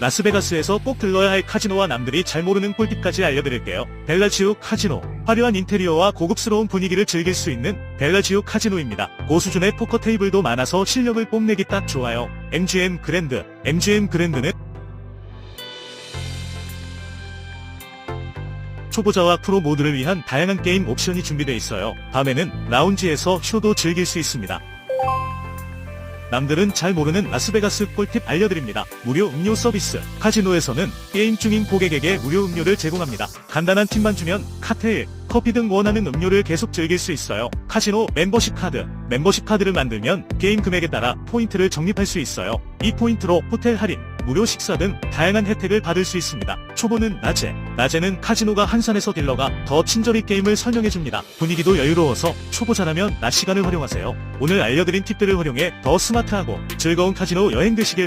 라스베가스에서 꼭 들러야 할 카지노와 남들이 잘 모르는 꿀팁까지 알려드릴게요. 벨라지우 카지노. 화려한 인테리어와 고급스러운 분위기를 즐길 수 있는 벨라지우 카지노입니다. 고수준의 포커 테이블도 많아서 실력을 뽐내기 딱 좋아요. MGM 그랜드. MGM 그랜드는 초보자와 프로 모두를 위한 다양한 게임 옵션이 준비되어 있어요. 밤에는 라운지에서 쇼도 즐길 수 있습니다. 남들은 잘 모르는 라스베가스 꿀팁 알려드립니다. 무료 음료 서비스. 카지노에서는 게임 중인 고객에게 무료 음료를 제공합니다. 간단한 팁만 주면 칵테일, 커피 등 원하는 음료를 계속 즐길 수 있어요. 카지노 멤버십 카드. 멤버십 카드를 만들면 게임 금액에 따라 포인트를 적립할 수 있어요. 이 포인트로 호텔 할인, 무료 식사 등 다양한 혜택을 받을 수 있습니다. 초보는 낮에, 낮에는 카지노가 한산해서 딜러가 더 친절히 게임을 설명해줍니다. 분위기도 여유로워서 초보자라면 낮 시간을 활용하세요. 오늘 알려드린 팁들을 활용해 더 스마트하고 즐거운 카지노 여행 되시길 바랍니다.